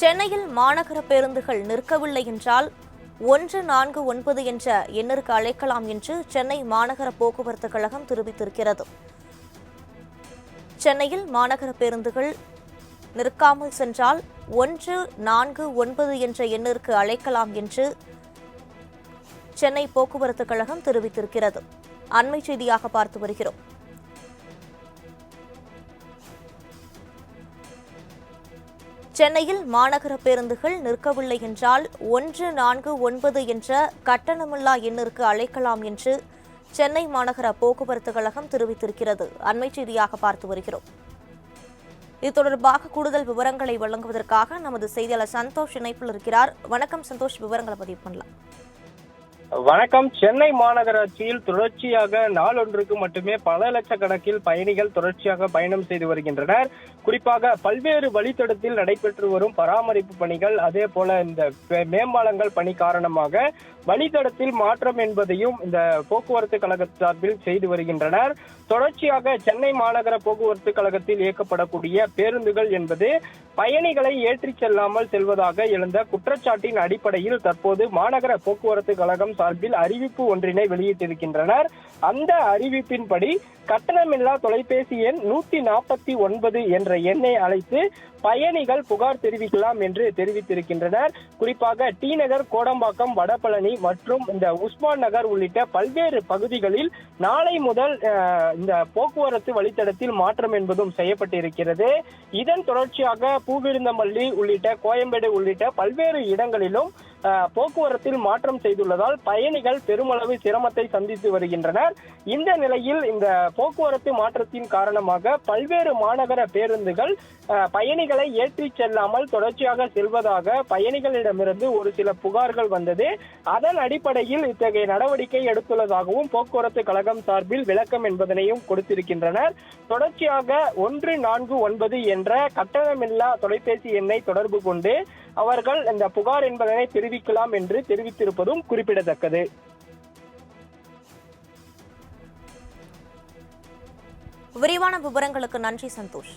சென்னையில் மாநகர பேருந்துகள் நிற்கவில்லை என்றால் ஒன்று நான்கு ஒன்பது என்ற எண்ணிற்கு அழைக்கலாம் என்று சென்னை மாநகர போக்குவரத்து கழகம் தெரிவித்திருக்கிறது. சென்னையில் மாநகர பேருந்துகள் நிற்காமல் சென்றால் ஒன்று நான்கு ஒன்பது என்ற எண்ணிற்கு அழைக்கலாம் என்று சென்னை போக்குவரத்து கழகம் தெரிவித்திருக்கிறது. அண்மை செய்தியாக பார்த்து வருகிறோம். சென்னையில் மாநகர பேருந்துகள் நிற்கவில்லை என்றால் ஒன்று நான்கு ஒன்பது என்ற கட்டணமில்லா எண்ணிற்கு அழைக்கலாம் என்று சென்னை மாநகர போக்குவரத்து கழகம் தெரிவித்திருக்கிறது. அண்மை செய்தியாக பார்த்து வருகிறோம். இது தொடர்பாக கூடுதல் விவரங்களை வழங்குவதற்காக நமது செய்தியாளர் சந்தோஷ் இணைப்பில் இருக்கிறார். வணக்கம் சந்தோஷ். விவரங்களை பதிவு பண்ணலாம். வணக்கம். சென்னை மாநகராட்சியில் தொடர்ச்சியாக நாளொன்றுக்கு மட்டுமே பல லட்சக்கணக்கில் பயணிகள் தொடர்ச்சியாக பயணம் செய்து வருகின்றனர். குறிப்பாக பல்வேறு வழித்தடத்தில் நடைபெற்று வரும் பராமரிப்பு பணிகள் அதே போல இந்த மேம்பாலங்கள் பணி காரணமாக வழித்தடத்தில் மாற்றம் என்பதையும் இந்த போக்குவரத்து கழக சார்பில் செய்து வருகின்றனர். தொடர்ச்சியாக சென்னை மாநகர போக்குவரத்து கழகத்தில் இயக்கப்படக்கூடிய பேருந்துகள் என்பது பயணிகளை ஏற்றிச் செல்லாமல் செல்வதாக எழுந்த குற்றச்சாட்டின் அடிப்படையில் தற்போது மாநகர போக்குவரத்து கழகம் சார்பில் அறிவிப்பு ஒன்றினை வெளியிட்டிருக்கின்றனர். அந்த அறிவிப்பின்படி கட்டணமில்லா தொலைபேசி எண் நூத்தி நாற்பத்தி ஒன்பது என்ற எண்ணை அழைத்து பயணிகள் புகார் தெரிவிக்கலாம் என்று தெரிவித்திருக்கின்றனர். குறிப்பாக டி நகர் கோடம்பாக்கம் வடபழனி மற்றும் இந்த உஸ்மான் நகர் உள்ளிட்ட பல்வேறு பகுதிகளில் நாளை முதல் இந்த போக்குவரத்து வழித்தடத்தில் மாற்றம் என்பதும் செய்யப்பட்டிருக்கிறது. இதன் தொடர்ச்சியாக பூவிருந்தமல்லி உள்ளிட்ட கோயம்பேடு உள்ளிட்ட பல்வேறு இடங்களிலும் போக்குவரத்தில் மாற்றம் செய்துள்ளதால் பயணிகள் பெருமளவு சிரமத்தை சந்தித்து வருகின்றனர். இந்த நிலையில் இந்த போக்குவரத்து மாற்றத்தின் காரணமாக பல்வேறு மாநகர பேருந்துகள் பயணிகளை ஏற்றிச் செல்லாமல் தொடர்ச்சியாக செல்வதாக பயணிகளிடமிருந்து ஒரு சில புகார்கள் வந்தது. அதன் அடிப்படையில் இத்தகைய நடவடிக்கை எடுத்துள்ளதாகவும் போக்குவரத்து கழகம் சார்பில் விளக்கம் என்பதனையும் கொடுத்திருக்கின்றனர். தொடர்ச்சியாக ஒன்று நான்கு ஒன்பது என்ற கட்டணமில்லா தொலைபேசி எண்ணை தொடர்பு கொண்டு அவர்கள் இந்த புகார் என்பதனை தெரிவிக்கலாம் என்று தெரிவித்திருப்பதும் குறிப்பிடத்தக்கது. விரிவான விவரங்களுக்கு நன்றி சந்தோஷ்.